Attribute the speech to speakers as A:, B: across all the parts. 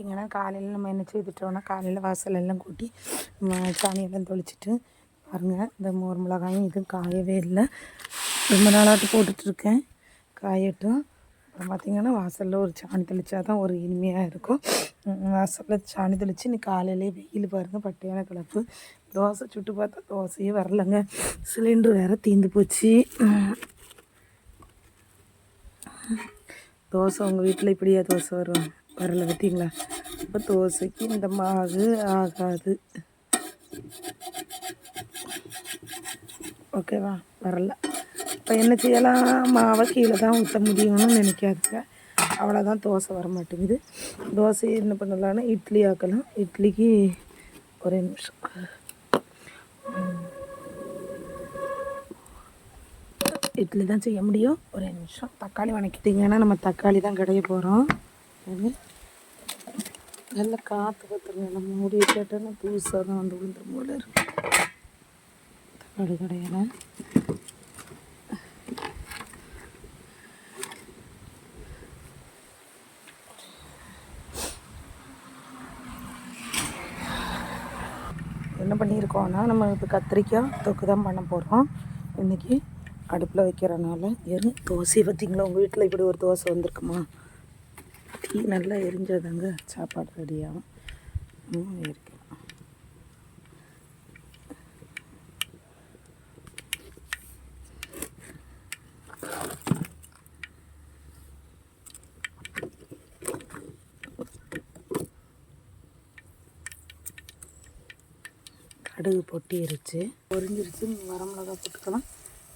A: பார்த்திங்கன்னா காலையில் நம்ம என்ன செய்துட்டோம்னா காலையில் வாசல் எல்லாம் கூட்டி சாணியெல்லாம் தொளிச்சிட்டு பாருங்கள் இந்த மோர் மிளகாயும் இதுவும் காயவே இல்லை. ரொம்ப நாளாட்டு போட்டுட்ருக்கேன் காயட்டும். அப்புறம் பார்த்திங்கன்னா வாசலில் ஒரு சாணி தெளித்தா தான் ஒரு இனிமையாக இருக்கும். வாசலில் சாணி தெளித்து இன்னைக்கு காலையிலே வெயில் பாருங்கள் பட்டையான கிளப்பு தோசை சுட்டு பார்த்தா தோசையே வரலங்க. சிலிண்டர் வேறு தீர்ந்து போச்சு. தோசை உங்கள் வீட்டில் இப்படியா தோசை வரும்? வரல பார்த்தீங்களா? இப்போ தோசைக்கு இந்த மாவு ஆகாது. ஓகேவா வரல. இப்போ என்ன செய்யலாம்? மாவை கீழே தான் ஊற்ற முடியும்னு நினைக்காதுங்க. அவ்வளோதான் தோசை வர மாட்டேங்குது. தோசையை என்ன பண்ணலான்னா இட்லி ஆக்கலாம். இட்லிக்கு ஒரே நிமிஷம். இட்லி தான் செய்ய முடியும். ஒரே நிமிஷம். தக்காளி வணக்கிட்டிங்கன்னா நம்ம தக்காளி தான் கடைய போகிறோம் நல்லா காற்று பத்திரம் நம்ம மூடி கேட்டோன்னா புதுசாக தான் வந்து விழுந்துரும் போல இருக்கு. தக்காளி கடையில். என்ன பண்ணியிருக்கோம்னா நம்ம இப்போ கத்திரிக்காய் தொக்கு தான் பண்ண போகிறோம் இன்றைக்கி அடுப்பில் வைக்கிறனால எரு தோசை பார்த்தீங்களா உங்கள் வீட்டில் இப்படி ஒரு தோசை வந்திருக்குமா? தீ நல்லா எரிஞ்சாதாங்க. சாப்பாடு ரெடியாகும். இன்னும் இருக்கு. கடுகு பொட்டிருச்சு. பொரிஞ்சிருச்சு. வரமிளகா போட்டுக்கலாம்.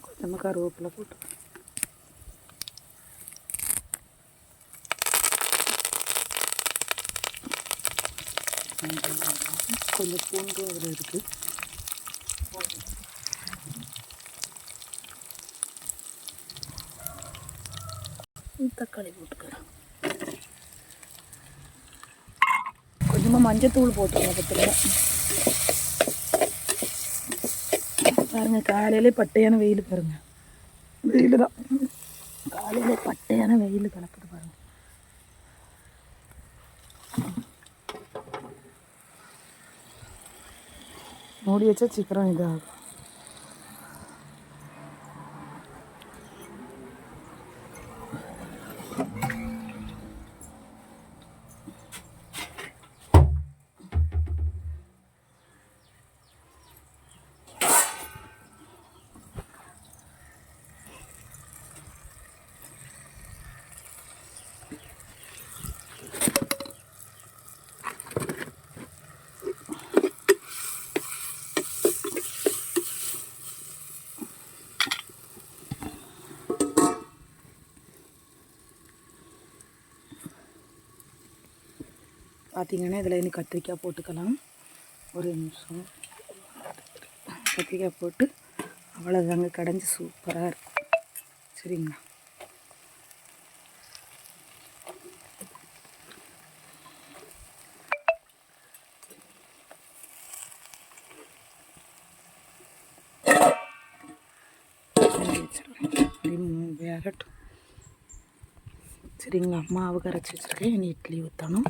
A: கொஞ்சமாக கருவேப்பிலை போட்டுக்கலாம் கொஞ்சம் பூண்டும் அதில் இருக்குது தக்காளி போட்டுக்கலாம் கொஞ்சமாக மஞ்சத்தூள் போட்டுக்கலாம் பத்தில் பாருங்க காலையிலே பட்டையான வெயில் பாருங்க. வெயில் தான். காலையிலே பட்டையான வெயில் கலக்குது பாருங்க. नोड़ी चिकन பார்த்தீங்கன்னா இதில் இன்னும் கத்திரிக்காய் போட்டுக்கலாம். ஒரு நிமிஷம். கத்திரிக்காய் போட்டு அவ்வளோதாங்க கடைஞ்சி சூப்பராக இருக்கும். சரிங்களா? வேகட்டும் சரிங்களா? மாவு கரைச்சி வச்சுருக்கேன். இனி இட்லி ஊற்றணும்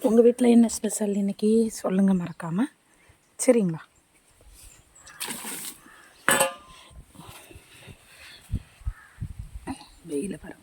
A: உங்கள் வீட்டில் என்ன ஸ்பெஷல் இன்றைக்கி சொல்லுங்கள் மறக்காமல் சரிங்களா? வெயில் பாருங்க.